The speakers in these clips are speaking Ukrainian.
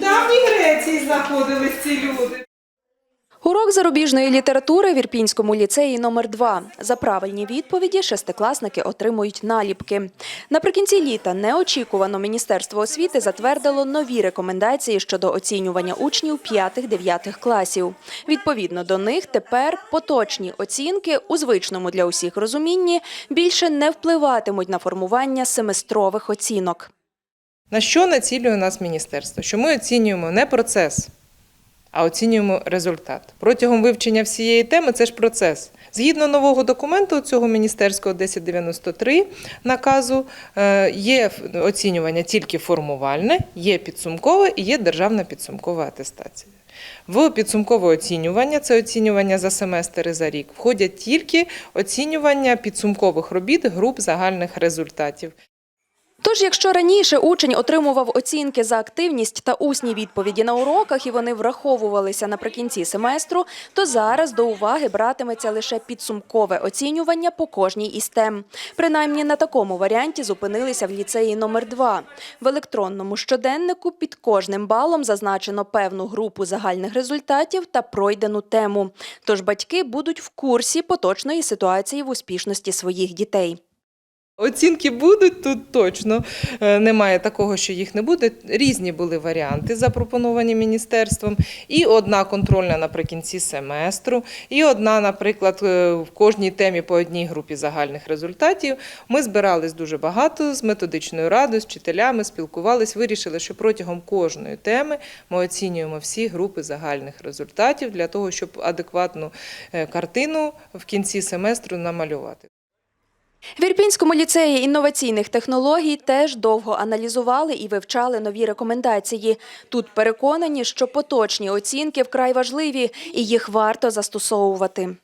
Давній Греції знаходились ці люди. Урок зарубіжної літератури в Ірпінському ліцеї номер 2 За правильні відповіді шестикласники отримують наліпки. Наприкінці літа неочікувано Міністерство освіти затвердило нові рекомендації щодо оцінювання учнів 5-9 класів. Відповідно до них тепер поточні оцінки у звичному для усіх розумінні більше не впливатимуть на формування семестрових оцінок. На що націлює нас міністерство? Що ми оцінюємо не процес, а оцінюємо результат. Протягом вивчення всієї теми це ж процес. Згідно нового документу цього міністерського 1093 наказу е, є оцінювання тільки формувальне, є підсумкове і є державна підсумкова атестація. В підсумкове оцінювання, це оцінювання за семестр і за рік, входять тільки оцінювання підсумкових робіт груп загальних результатів. Тож, якщо раніше учень отримував оцінки за активність та усні відповіді на уроках, і вони враховувалися наприкінці семестру, то зараз до уваги братиметься лише підсумкове оцінювання по кожній із тем. Принаймні на такому варіанті зупинилися в ліцеї номер 2 В електронному щоденнику під кожним балом зазначено певну групу загальних результатів та пройдену тему. Тож батьки будуть в курсі поточної ситуації в успішності своїх дітей. Оцінки будуть тут точно. Е, Немає такого, що їх не буде. Різні були варіанти, запропоновані міністерством. І одна контрольна наприкінці семестру, і одна, наприклад, е, в кожній темі по одній групі загальних результатів. Ми збирались дуже багато з методичною радою, з вчителями, спілкувались, вирішили, що протягом кожної теми ми оцінюємо всі групи загальних результатів для того, щоб адекватну е, картину в кінці семестру намалювати. В Ірпінському ліцеї інноваційних технологій теж довго аналізували і вивчали нові рекомендації. Тут переконані, що поточні оцінки вкрай важливі і їх варто застосовувати.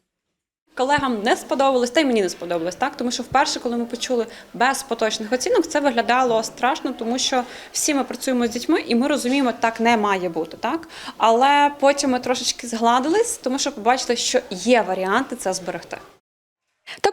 Колегам не сподобалось, та й мені не сподобалось, так тому що вперше, коли ми почули без поточних оцінок, це виглядало страшно, тому що всі ми працюємо з дітьми, і ми розуміємо, так не має бути, так але потім ми трошечки згладились, тому що побачили, що є варіанти це зберегти.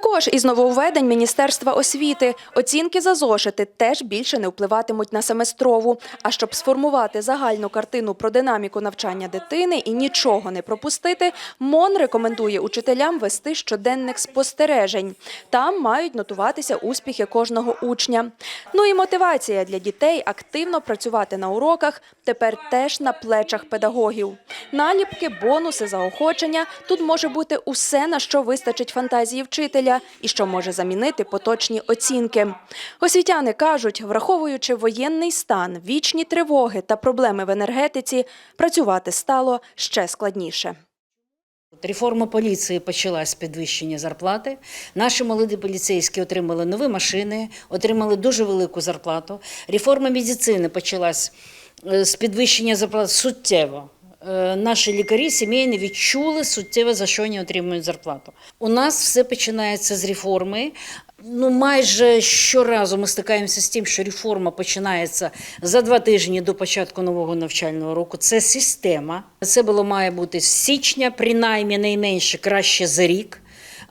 Також із нововведень Міністерства освіти оцінки за зошити теж більше не впливатимуть на семестрову. А щоб сформувати загальну картину про динаміку навчання дитини і нічого не пропустити, МОН рекомендує учителям вести щоденник спостережень. Там мають нотуватися успіхи кожного учня. Ну і мотивація для дітей активно працювати на уроках тепер теж на плечах педагогів. Наліпки, бонуси, заохочення тут може бути усе, на що вистачить фантазії вчителя і що може замінити поточні оцінки. Освітяни кажуть, враховуючи воєнний стан, вічні тривоги та проблеми в енергетиці, працювати стало ще складніше. Реформа поліції почалась з підвищення зарплати. Наші молоді поліцейські отримали нові машини, отримали дуже велику зарплату. Реформа медицини почалась е, з підвищення зарплати суттєво. Е, Наші лікарі сімейні відчули суттєве, за що вони отримують зарплату. У нас все починається з реформи. Ну, майже щоразу ми стикаємося з тим, що реформа починається за два тижні до початку нового навчального року. Це система. Це було має бути з січня, принаймні найменше краще за рік.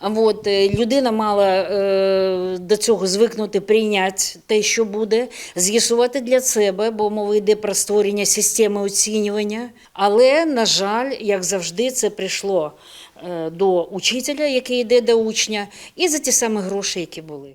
От, е, людина мала е, до цього звикнути прийняти те, що буде, з'ясувати для себе, бо мова йде про створення системи оцінювання. Але, на жаль, як завжди, це прийшло е, до учителя, який йде до учня, і за ті самі гроші, які були.